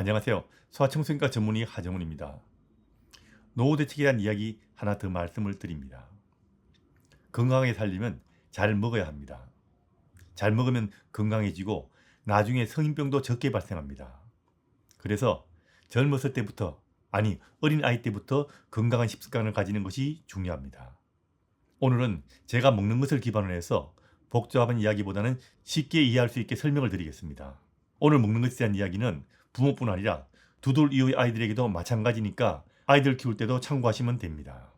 안녕하세요. 소아청소년과 전문의 하정훈입니다. 노후 대책에 대한 이야기 하나 더 말씀을 드립니다. 건강하게 살려면 잘 먹어야 합니다. 잘 먹으면 건강해지고 나중에 성인병도 적게 발생합니다. 그래서 젊었을 때부터 아니 어린 아이 때부터 건강한 식습관을 가지는 것이 중요합니다. 오늘은 제가 먹는 것을 기반으로 해서 복잡한 이야기보다는 쉽게 이해할 수 있게 설명을 드리겠습니다. 오늘 먹는 것에 대한 이야기는 부모뿐 아니라 두 돌 이후의 아이들에게도 마찬가지니까 아이들 키울 때도 참고하시면 됩니다.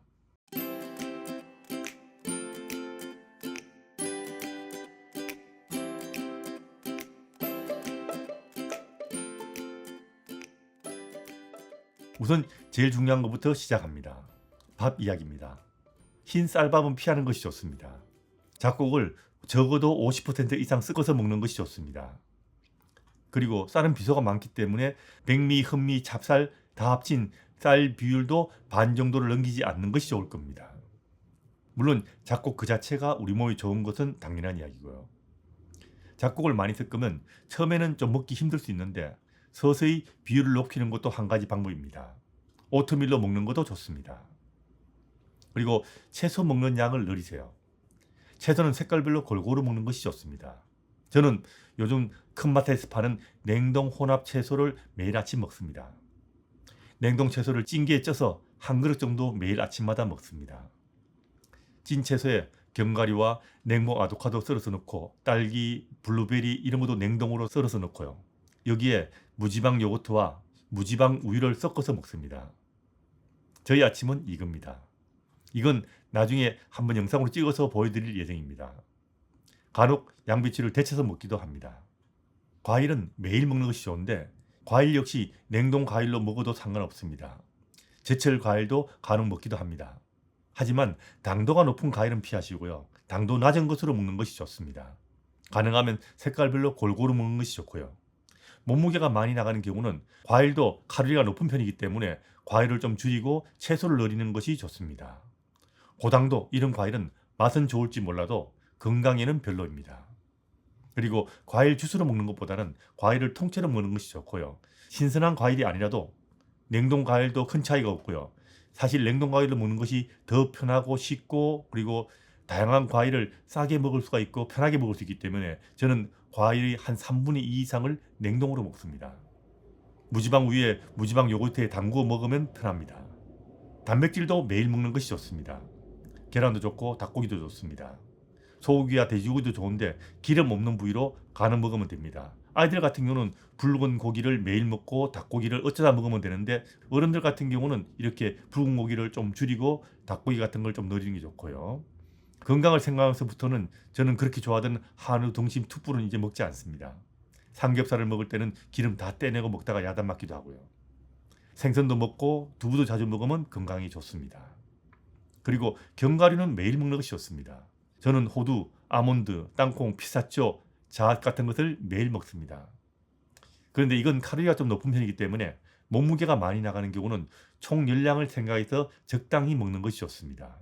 우선 제일 중요한 것부터 시작합니다. 밥 이야기입니다. 흰 쌀밥은 피하는 것이 좋습니다. 잡곡을 적어도 50% 이상 섞어서 먹는 것이 좋습니다. 그리고 쌀은 비소가 많기 때문에 백미, 흑미, 찹쌀 다 합친 쌀 비율도 반 정도를 넘기지 않는 것이 좋을 겁니다. 물론 잡곡 그 자체가 우리 몸에 좋은 것은 당연한 이야기고요. 잡곡을 많이 섞으면 처음에는 좀 먹기 힘들 수 있는데 서서히 비율을 높이는 것도 한 가지 방법입니다. 오트밀로 먹는 것도 좋습니다. 그리고 채소 먹는 양을 늘리세요. 채소는 색깔별로 골고루 먹는 것이 좋습니다. 저는 요즘 큰 마트에서 파는 냉동 혼합 채소를 매일 아침 먹습니다. 냉동 채소를 찜기에 쪄서 한 그릇 정도 매일 아침마다 먹습니다. 찐 채소에 견과류와 냉동 아보카도 썰어서 넣고 딸기, 블루베리 이런 것도 냉동으로 썰어서 넣고요. 여기에 무지방 요거트와 무지방 우유를 섞어서 먹습니다. 저희 아침은 이겁니다. 이건 나중에 한번 영상으로 찍어서 보여드릴 예정입니다. 간혹 양배추를 데쳐서 먹기도 합니다. 과일은 매일 먹는 것이 좋은데 과일 역시 냉동 과일로 먹어도 상관없습니다. 제철 과일도 간혹 먹기도 합니다. 하지만 당도가 높은 과일은 피하시고요. 당도 낮은 것으로 먹는 것이 좋습니다. 가능하면 색깔별로 골고루 먹는 것이 좋고요. 몸무게가 많이 나가는 경우는 과일도 칼로리가 높은 편이기 때문에 과일을 좀 줄이고 채소를 늘리는 것이 좋습니다. 고당도 이런 과일은 맛은 좋을지 몰라도 건강에는 별로입니다. 그리고 과일 주스로 먹는 것보다는 과일을 통째로 먹는 것이 좋고요. 신선한 과일이 아니라도 냉동 과일도 큰 차이가 없고요. 사실 냉동 과일로 먹는 것이 더 편하고 쉽고 그리고 다양한 과일을 싸게 먹을 수가 있고 편하게 먹을 수 있기 때문에 저는 과일의 한 3분의 2 이상을 냉동으로 먹습니다. 무지방 우유에 무지방 요거트에 담그어 먹으면 편합니다. 단백질도 매일 먹는 것이 좋습니다. 계란도 좋고 닭고기도 좋습니다. 소고기와 돼지고기도 좋은데 기름 없는 부위로 간을 먹으면 됩니다. 아이들 같은 경우는 붉은 고기를 매일 먹고 닭고기를 어쩌다 먹으면 되는데 어른들 같은 경우는 이렇게 붉은 고기를 좀 줄이고 닭고기 같은 걸좀 늘리는 게 좋고요. 건강을 생각하면서부터는 저는 그렇게 좋아하던 한우 동심 투뿔은 이제 먹지 않습니다. 삼겹살을 먹을 때는 기름 다 떼내고 먹다가 야단 맞기도 하고요. 생선도 먹고 두부도 자주 먹으면 건강이 좋습니다. 그리고 견과류는 매일 먹는 것이 좋습니다. 저는 호두, 아몬드, 땅콩, 피사초, 잣 같은 것을 매일 먹습니다. 그런데 이건 칼로리가 좀 높은 편이기 때문에 몸무게가 많이 나가는 경우는 총 열량을 생각해서 적당히 먹는 것이 좋습니다.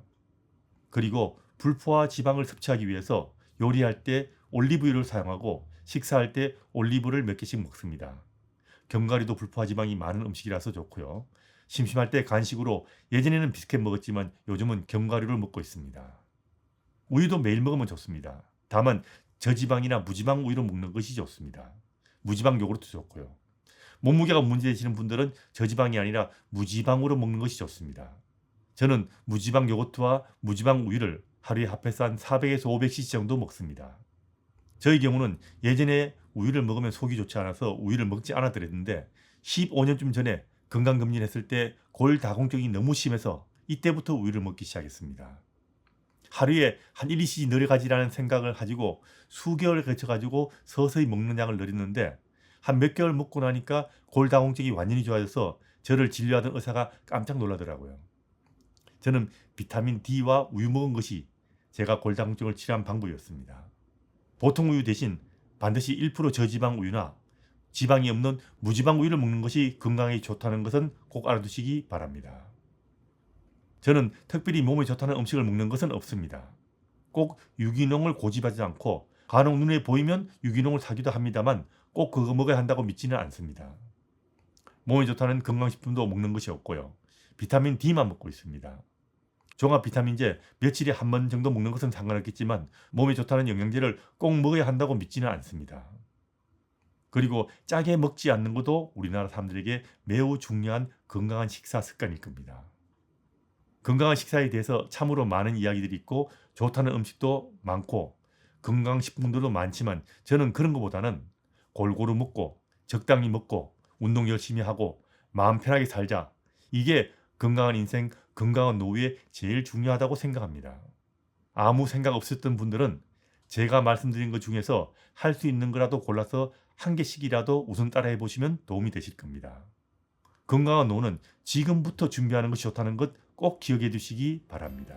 그리고 불포화 지방을 섭취하기 위해서 요리할 때 올리브유를 사용하고 식사할 때 올리브를 몇 개씩 먹습니다. 견과류도 불포화 지방이 많은 음식이라서 좋고요. 심심할 때 간식으로 예전에는 비스켓 먹었지만 요즘은 견과류를 먹고 있습니다. 우유도 매일 먹으면 좋습니다. 다만 저지방이나 무지방 우유로 먹는 것이 좋습니다. 무지방 요구르트 좋고요. 몸무게가 문제되시는 분들은 저지방이 아니라 무지방으로 먹는 것이 좋습니다. 저는 무지방 요거트와 무지방 우유를 하루에 합해서 한 400에서 500cc 정도 먹습니다. 저희 경우는 예전에 우유를 먹으면 속이 좋지 않아서 우유를 먹지 않았더랬는데 15년쯤 전에 건강검진 했을 때 골다공증이 너무 심해서 이때부터 우유를 먹기 시작했습니다. 하루에 한 1, 2cc 늘어가지라는 생각을 가지고 수개월을 거쳐가지고 서서히 먹는 양을 늘렸는데 한 몇 개월 먹고 나니까 골다공증이 완전히 좋아져서 저를 진료하던 의사가 깜짝 놀라더라고요. 저는 비타민 D와 우유 먹은 것이 제가 골다공증을 치료한 방법이었습니다. 보통 우유 대신 반드시 1% 저지방 우유나 지방이 없는 무지방 우유를 먹는 것이 건강에 좋다는 것은 꼭 알아두시기 바랍니다. 저는 특별히 몸에 좋다는 음식을 먹는 것은 없습니다. 꼭 유기농을 고집하지 않고 간혹 눈에 보이면 유기농을 사기도 합니다만 꼭 그거 먹어야 한다고 믿지는 않습니다. 몸에 좋다는 건강식품도 먹는 것이 없고요. 비타민 D만 먹고 있습니다. 종합 비타민제 며칠에 한 번 정도 먹는 것은 상관없겠지만 몸에 좋다는 영양제를 꼭 먹어야 한다고 믿지는 않습니다. 그리고 짜게 먹지 않는 것도 우리나라 사람들에게 매우 중요한 건강한 식사 습관일 겁니다. 건강한 식사에 대해서 참으로 많은 이야기들이 있고 좋다는 음식도 많고 건강식품들도 많지만 저는 그런 것보다는 골고루 먹고 적당히 먹고 운동 열심히 하고 마음 편하게 살자 이게 건강한 인생 건강한 노후에 제일 중요하다고 생각합니다. 아무 생각 없었던 분들은 제가 말씀드린 것 중에서 할 수 있는 거라도 골라서 한 개씩이라도 우선 따라해 보시면 도움이 되실 겁니다. 건강한 노후는 지금부터 준비하는 것이 좋다는 것 꼭 기억해 두시기 바랍니다.